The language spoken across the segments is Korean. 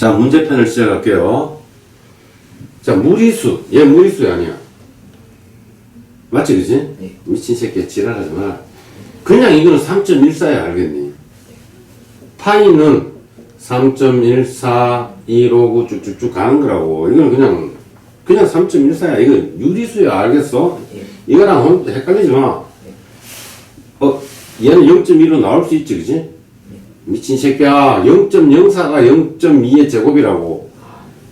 자, 문제편을 시작할게요. 자, 무리수. 얘 무리수 아니야. 맞지, 그지? 네. 미친 새끼 지랄하지 마라. 그냥 이거는 3.14야, 알겠니? 파이는 3.14, 159 쭉쭉쭉 가는 거라고. 이건 그냥, 그냥 3.14야. 이거 유리수야, 알겠어? 예. 이거랑 혼- 헷갈리지 마. 어, 얘는 0.1로 나올 수 있지, 그지? 미친 새끼야. 0.04가 0.2의 제곱이라고.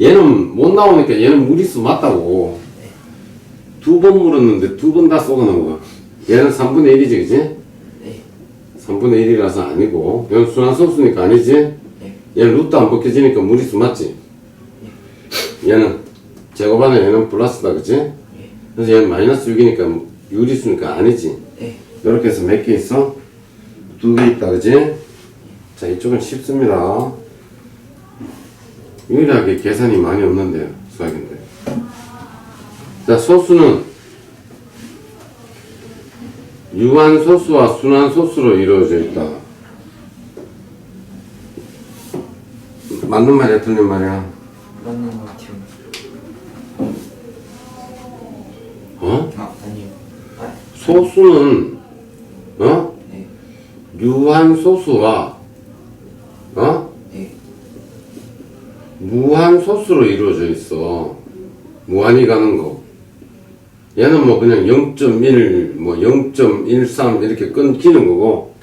얘는 못 나오니까 얘는 무리수 맞다고. 두 번 물었는데 두 번다 쏘아놓은 거야. 얘는 3분의 1이지, 그지? 네. 3분의 1이라서 아니고. 얘는 순환소수니까 아니지? 네. 얘는 루트 안 벗겨지니까 무리수 맞지? 얘는 제곱 안에 얘는 플러스다, 그지? 그래서 얘는 마이너스 6이니까 유리수니까 아니지? 네. 이렇게 해서 몇 개 있어? 두 개 있다, 그지? 자, 이쪽은 쉽습니다. 유일하게 계산이 많이 없는데요, 수학인데. 자, 소수는 유한 소수와 순한 소수로 이루어져 있다. 맞는 말이야, 틀린 말이야? 맞는 것 같아요. 어? 아, 아니요. 아, 소수는, 어? 네. 유한 소수와, 어? 네. 무한 소수로 이루어져 있어. 무한히 가는 거. 얘는 뭐 그냥 0.1, 뭐 0.13 이렇게 끊기는 거고,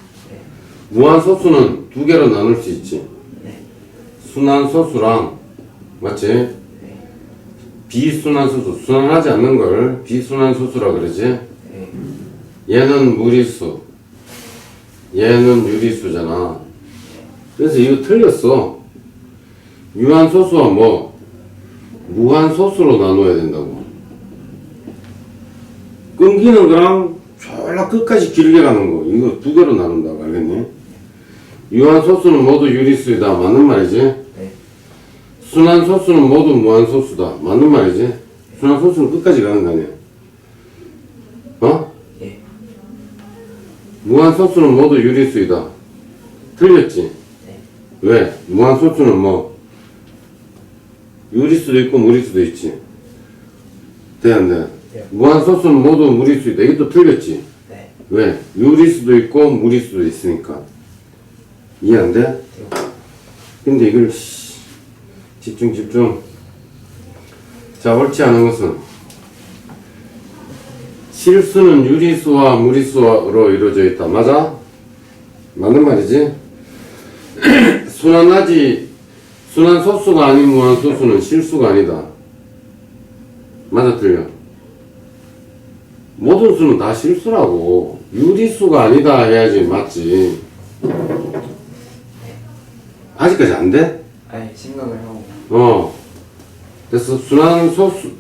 무한 소수는 두 개로 나눌 수 있지. 네. 순한 소수랑, 맞지? 비순한 소수, 순환하지 않는 걸 비순한 소수라 그러지? 네. 얘는 무리수, 얘는 유리수잖아. 그래서 이거 틀렸어. 유한 소수와 뭐 무한 소수로 나눠야 된다고. 끊기는 거랑 졸라 끝까지 길게 가는 거 이거 두 개로 나눈다고 알겠니? 유한 소수는 모두 유리수이다 맞는 말이지? 네. 순한 소수는 모두 무한 소수다 맞는 말이지? 순한 소수는 끝까지 가는 거 아니야? 어? 예. 무한 소수는 모두 유리수이다. 틀렸지? 네. 왜? 무한 소수는 뭐 유리수도 있고 무리수도 있지. 돼, 안 돼? 네. 무한 소수는 모두 무리수이다. 이것도 틀렸지? 네. 왜? 유리수도 있고 무리수도 있으니까. 이해 안 돼? 근데 이걸 씨, 집중 집중. 자, 옳지 않은 것은 실수는 유리수와 무리수로 이루어져 있다. 맞아? 맞는 말이지? 순환하지 순환 소수가 아닌 무한 소수는 실수가 아니다. 맞아 틀려? 모든 수는 다 실수라고. 유리수가 아니다 해야지 맞지. 아직까지 안 돼? 아니, 생각을 하고. 어. 그래서 순환 소수,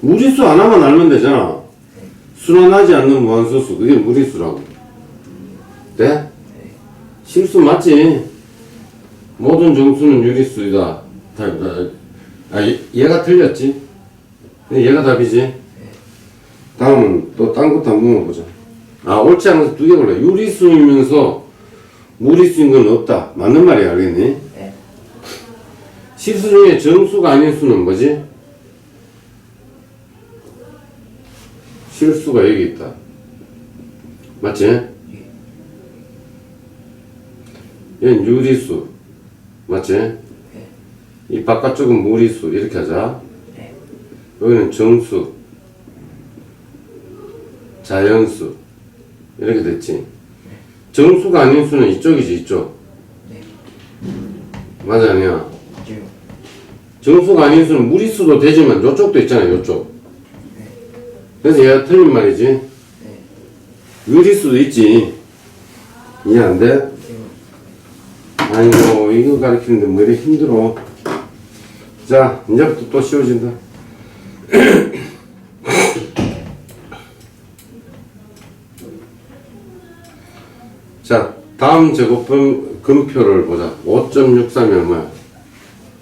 무리수 하나만 알면 되잖아. 순환하지 않는 무한 소수, 그게 무리수라고. 네? 실수 맞지? 모든 정수는 유리수이다. 다, 다, 아, 얘- 얘가 틀렸지? 얘가 답이지? 다음은 또 딴 것도 한번 보자. 아, 옳지 않은 거두 개 골라. 유리수이면서 무리수인 건 없다. 맞는 말이야, 알겠니? 네. 실수 중에 정수가 아닌 수는 뭐지? 실수가 여기 있다. 맞지? 얘는 유리수. 맞지? 이 바깥쪽은 무리수. 이렇게 하자. 네. 여기는 정수. 자연수. 이렇게 됐지? 정수가 아닌 수는 이쪽이지, 이쪽. 네. 맞아, 아니야? 맞아요. 정수가 아닌 수는 무리수도 되지만 요쪽도 있잖아요, 요쪽. 그래서 얘가 틀린 말이지. 네. 유리수도 있지. 이해 안 돼? 네. 아이고, 이거 가르치는데 뭐 이렇게 힘들어. 자, 이제부터 또 쉬워진다. 자, 다음 제곱분 금표를 보자. 5.63이 얼마야?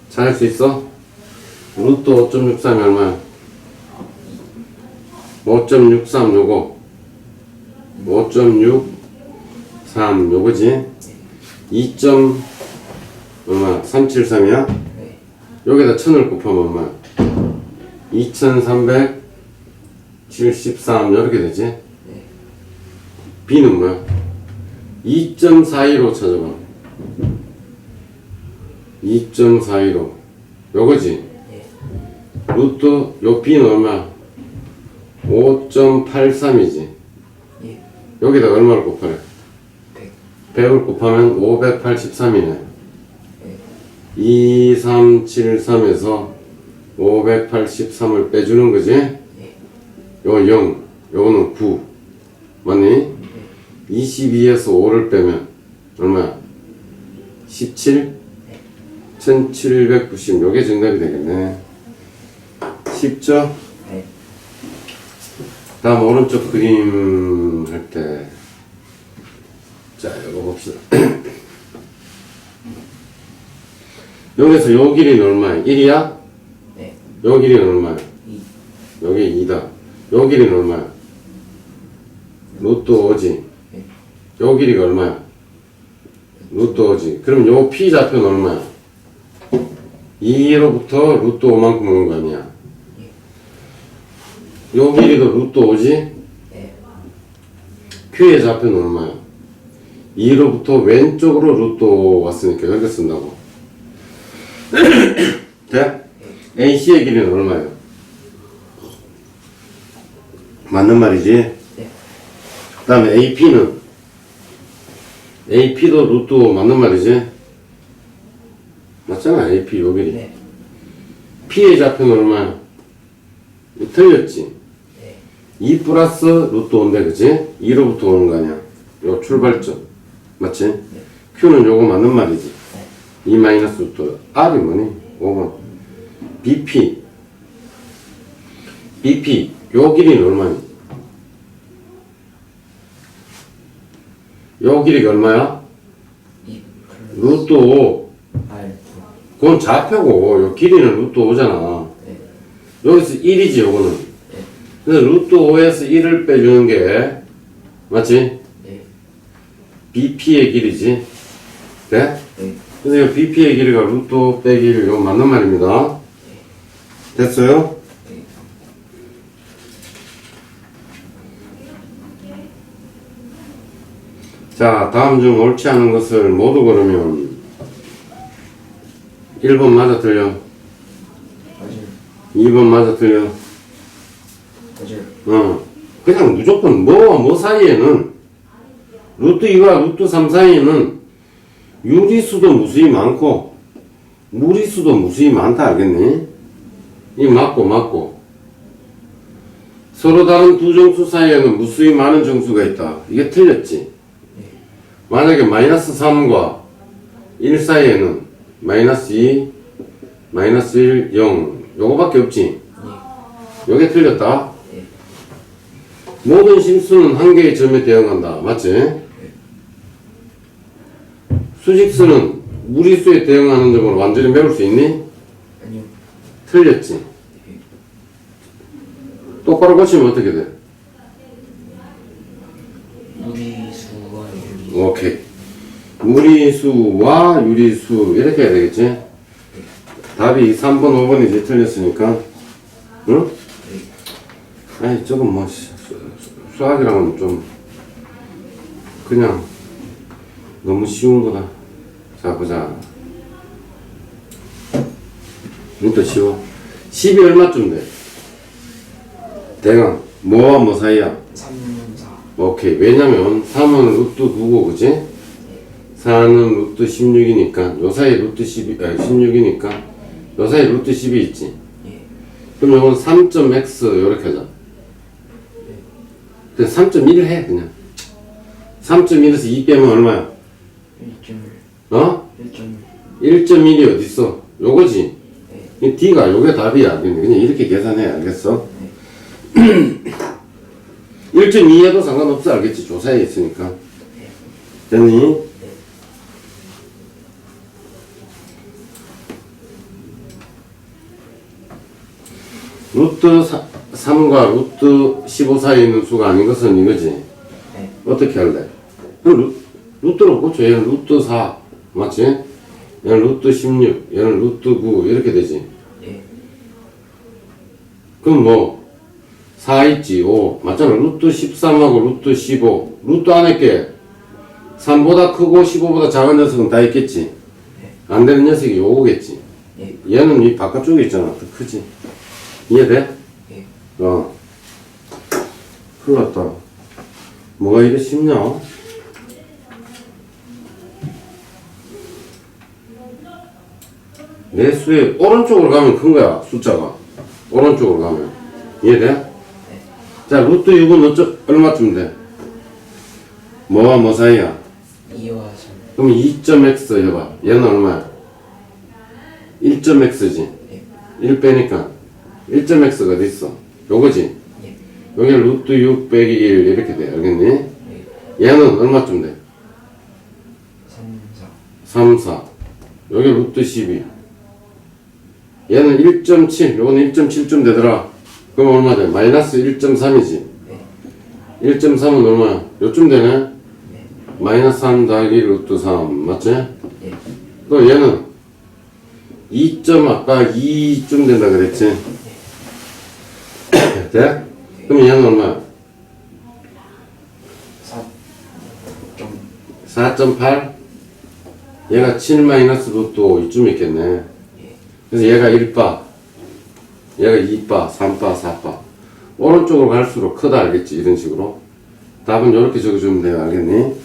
잘할 수 있어? 루트 5.63이 얼마야? 5.63 요거 5.63 요거지 2. 얼마 373이야? 네. 여기다 1000을 곱하면 얼마야? 2373 이렇게 되지? 네. B는 뭐야? 2.42로 찾아봐. 2.42로. 요거지? 예. 루트, 요 B는 얼마야? 5.83이지? 예. 여기다 얼마를 곱하래? 100. 100을 곱하면 583이네. 예. 2373에서 583을 빼주는 거지? 예. 요거 0, 요거는 9. 맞니? 22에서 5를 빼면 얼마야? 17? 1790. 요게 정답이 되겠네. 쉽죠? 네. 다음 오른쪽 그림 할 때. 자, 이거 봅시다. 여기서 요 길이는 얼마야? 1이야? 네. 요 길이는 얼마야? 2. 여기 2다. 요 길이는 얼마야? 루트 5지. 네. 요 길이가 얼마야? 루트 5지. 그럼 요 P 좌표는 얼마야? 2로부터 루트 5만큼 오는 거 아니야? 요 길이도 루트 5지? 네. Q의 좌표는 얼마야? 2로부터 왼쪽으로 루트 5 왔으니까 이렇게 쓴다고. 돼? AC의 길이는 얼마예요? 맞는 말이지? 네. 그 다음에 AP는? AP도 루트 5 맞는 말이지? 맞잖아, AP 요 길이. 네. P의 좌표는 얼마야? 틀렸지? 네. 2 플러스 루트 5인데, 그지? 2로부터 오는 거 아니야? 요 출발점. 맞지? Q는 요거 맞는 말이지? 네. 2 마이너스 루트. R이 뭐니? 5번. BP. BP. 요 길이는 얼마니? 요 길이가 얼마야? 2 플러스 루트 5. R 9. 그건 좌표고, 요 길이는 루트 5잖아. 네. 여기서 1이지, 요거는. 네. 그래서 루트 5에서 1을 빼주는 게, 맞지? 네. BP의 길이지. 돼? 네. 그래서 이 BP의 길이가 루트 5 빼기 1, 이거 맞는 말입니다. 됐어요? 네. 자, 다음 중 옳지 않은 것을 모두 고르면 1번 맞아 틀려. 맞아요. 2번 맞아 틀려. 맞아요. 어. 그냥 무조건 뭐와 뭐 사이에는 루트 2와 루트 3 사이에는 유리수도 무수히 많고 무리수도 무수히 많다 알겠니? 이 맞고 맞고 서로 다른 두 정수 사이에는 무수히 많은 정수가 있다. 이게 틀렸지? 만약에 마이너스 3과 1 사이에는 마이너스 2, 마이너스 1, 0 요거밖에 없지? 요게 틀렸다? 네. 모든 심수는 한 개의 점에 대응한다. 맞지? 수직수는 무리수에 대응하는 점을 완전히 메울 수 있니? 아니요. 틀렸지? 똑바로 고치면 어떻게 돼? 무리수와 유리. 오케이. 무리수와 유리수 이렇게 해야 되겠지? 답이 3번, 5번이지 틀렸으니까 응? 아니 조금 뭐 수- 수- 수학이랑은 좀 그냥 너무 쉬운 거다. 자 보자. 이것도 쉬워. 10이 얼마쯤 돼? 대강 뭐와 뭐 사이야? 3, 4. 오케이. 왜냐면 3은 루트 9고, 그지? 4는 루트 16이니까, 요 사이 루트 12, 아, 16이니까, 요 사이 루트 10이 있지. 예. 그럼 요건 3.x, 요렇게 하자. 그냥 3.1 해, 그냥. 3.1에서 2 빼면 얼마야? 1.1. 어? 1.1. 1.1이 어딨어? 요거지? 네. 이 D가 요게 답이야. 그냥 그냥 이렇게 계산해, 알겠어? 1.2 해도 상관없어, 알겠지? 조사에 있으니까. 됐니? 루트 3과 루트 15 사이에 있는 수가 아닌 것은 이거지. 네. 어떻게 할래? 그럼 루, 루트로 고쳐. 얘는 루트 4. 맞지? 얘는 루트 16, 얘는 루트 9 이렇게 되지. 예. 그럼 뭐, 4 있지, 5. 맞잖아. 루트 13하고 루트 15. 루트 안에 게 3보다 크고 15보다 작은 녀석은 다 있겠지. 안 되는 녀석이 요거겠지. 예. 얘는 이 바깥쪽에 있잖아. 더 크지. 이해돼? 예. 어. 큰일 났다. 뭐가 이래 쉽냐? 내 수에 오른쪽으로 가면 큰 거야, 숫자가. 오른쪽으로 가면. 이해돼? 자, 루트 6은 어쩌, 얼마쯤 돼? 뭐와 뭐 사이야? 2와 3. 그럼 2.x 해봐. 얘는 얼마야? 1.x지. 예. 1 빼니까 1.x가 어디 있어? 요거지. 예. 여기 루트 6 빼기 1 이렇게 돼. 알겠니? 예. 얘는 얼마쯤 돼? 3, 4. 3, 4. 여기 루트 12. 얘는 1.7. 요거는 1.7쯤 되더라. 그럼 얼마 돼? 마이너스 1.3이지. 예. 1.3은 얼마야? 요쯤 되네? 예. 마이너스 3 더하기 루트 3. 맞지? 예. 또 얘는 2. 아까 2쯤 된다 그랬지? 돼? 그럼 얘는 얼마야? 4. 좀. 4.8? 얘가 7 마이너스 루트 5 이쯤 있겠네. 그래서 얘가 1바, 얘가 2바, 3바, 4바. 오른쪽으로 갈수록 크다 알겠지? 이런 식으로. 답은 이렇게 적어주면 돼요. 알겠니?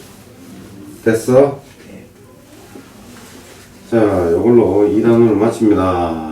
됐어? 예. 자, 이걸로 2단원을 마칩니다.